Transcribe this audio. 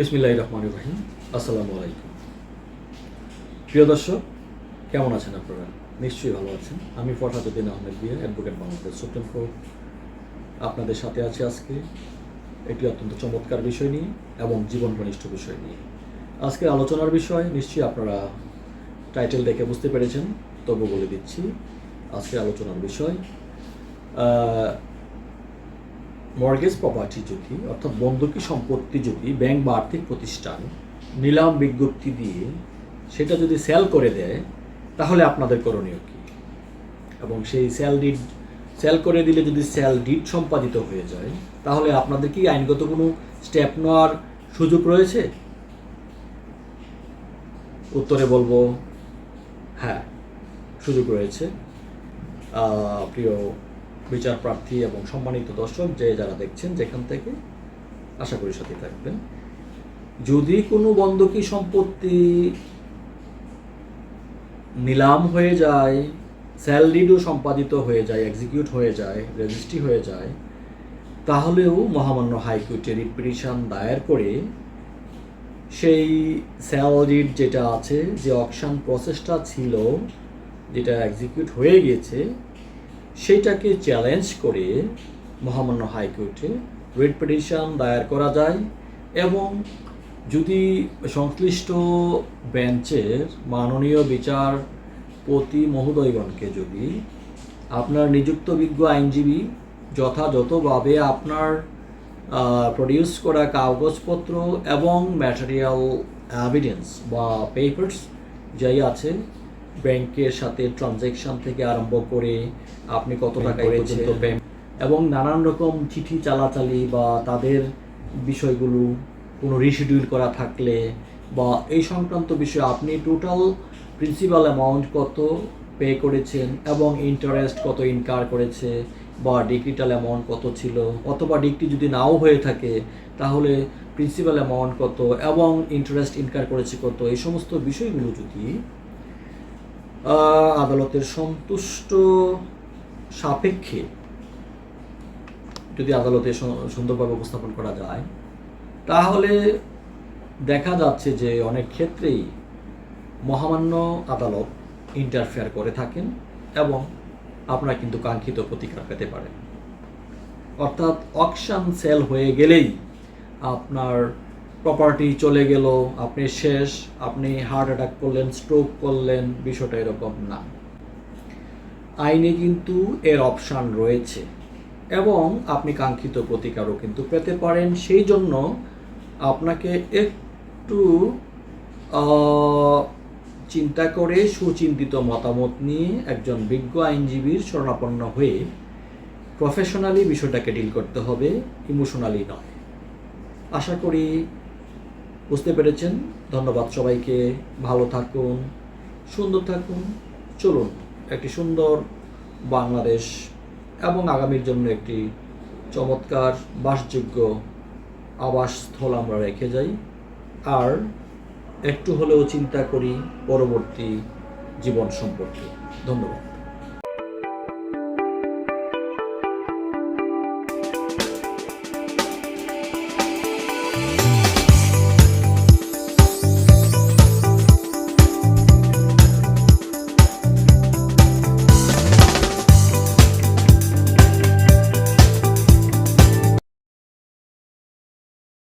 বিসমিল্লাহ রহমান রহিম। আসসালামু আলাইকুম প্রিয় দর্শক, কেমন আছেন আপনারা? নিশ্চয়ই ভালো আছেন। আমি ফরহাদুদ্দিন আহমেদ বিয়ে অ্যাডভোকেট বাংলাদেশ সুপ্রিম কোর্ট। আপনাদের সাথে আছি আজকে একটি অত্যন্ত চমৎকার বিষয় নিয়ে এবং জীবন ঘনিষ্ঠ বিষয় নিয়ে। আজকে আলোচনার বিষয়, নিশ্চয়ই আপনারা টাইটেল দেখে বুঝতে পেরেছেন, তবু বলে দিচ্ছি, আজকের আলোচনার বিষয় মর্গেজ প্রপার্টি যদি অর্থাৎ বন্ধকি সম্পত্তি যদি ব্যাংক বা আর্থিক প্রতিষ্ঠান, নিলাম বিজ্ঞপ্তি দিয়ে সেটা যদি সেল করে দেয়, তাহলে আপনাদের করণীয় কী? এবং সেই সেল ডিড সেল করে দিলে যদি সেল ডিড সম্পাদিত হয়ে যায়, তাহলে আপনাদের কি আইনগত কোনো স্টেপ নেওয়ার সুযোগ রয়েছে? উত্তরে বলব হ্যাঁ সুযোগ রয়েছে। প্রিয় বিচার প্রার্থী এবং সম্মানিত দর্শক যে যারা দেখছেন যেখান থেকে, আশা করি সাথে থাকবেন। যদি কোনো বন্ধকি সম্পত্তি নিলাম হয়ে যায়, স্যালরিডও সম্পাদিত হয়ে যায় এক্সিকিউট হয়ে যায় রেজিস্ট্রি হয়ে যায়, তাহলেও মহামান্য হাইকোর্টে রিট পিটিশন দায়ের করে, সেই স্যালরিড যেটা আছে, যে অকশন প্রসেসটা ছিল, যেটা এক্সিকিউট হয়ে গিয়েছে সেইটাকে চ্যালেঞ্জ করে মহামান্য হাইকোর্টে রিট পিটিশন দায়ের করা যায় এবং যদি সংশ্লিষ্ট বেঞ্চের মাননীয় বিচারপতি মহোদয়গণকে যদি আপনার নিযুক্ত বিজ্ঞ আইনজীবী যথাযথভাবে আপনার প্রডিউস করা কাগজপত্র এবং ম্যাটেরিয়াল এভিডেন্স বা পেপার্স যাই আছে ব্যাংকের সাথে ট্রানজ্যাকশন থেকে আরম্ভ করে আপনি কত টাকা পর্যন্ত এবং নানান রকম চিঠি চালাচালি বা তাদের বিষয়গুলো কোনো রিশিডিউল করা থাকলে বা এই সংক্রান্ত বিষয়ে আপনি টোটাল প্রিন্সিপাল অ্যামাউন্ট কত পে করেছেন এবং ইন্টারেস্ট কত ইনকার করেছে বা ডিগ্রিটাল অ্যামাউন্ট কত ছিল অথবা ডিগ্রি যদি নাও হয়ে থাকে তাহলে প্রিন্সিপাল অ্যামাউন্ট কত এবং ইন্টারেস্ট ইনকার করেছে কত এই সমস্ত বিষয়গুলো যদি আদালতের সন্তুষ্ট সাপেক্ষে যদি আদালতে সুন্দরভাবে উপস্থাপন করা যায়, তাহলে দেখা যাচ্ছে যে অনেক ক্ষেত্রেই মহামান্য আদালত ইন্টারফেয়ার করে থাকেন এবং আপনারা কিন্তু কাঙ্ক্ষিত প্রতিকার পেতে পারেন। অর্থাৎ অকশন সেল হয়ে গেলেই আপনার প্রপার্টি চলে গেল, আপনি শেষ, আপনি হার্ট অ্যাটাক করলেন স্ট্রোক করলেন, বিষয়টা এরকম না। আইনে কিন্তু এর অপশান রয়েছে এবং আপনি কাঙ্ক্ষিত প্রতিকারও কিন্তু পেতে পারেন। সেই জন্য আপনাকে একটু চিন্তা করে সুচিন্তিত মতামত নিয়ে একজন বিজ্ঞ আইনজীবীর শরণাপন্ন হয়ে প্রফেশনালি বিষয়টাকে ডিল করতে হবে ইমোশনালি নয়। আশা করি বুঝতে পেরেছেন? ধন্যবাদ সবাইকে। ভালো থাকুন, সুন্দর থাকুন। চলুন, একটি সুন্দর বাংলাদেশ এবং আগামীর জন্য একটি চমৎকার, বাসযোগ্য আবাসস্থল আমরা রেখে যাই। আর একটু হলেও চিন্তা করি পরবর্তী জীবন সম্পর্কে। ধন্যবাদ।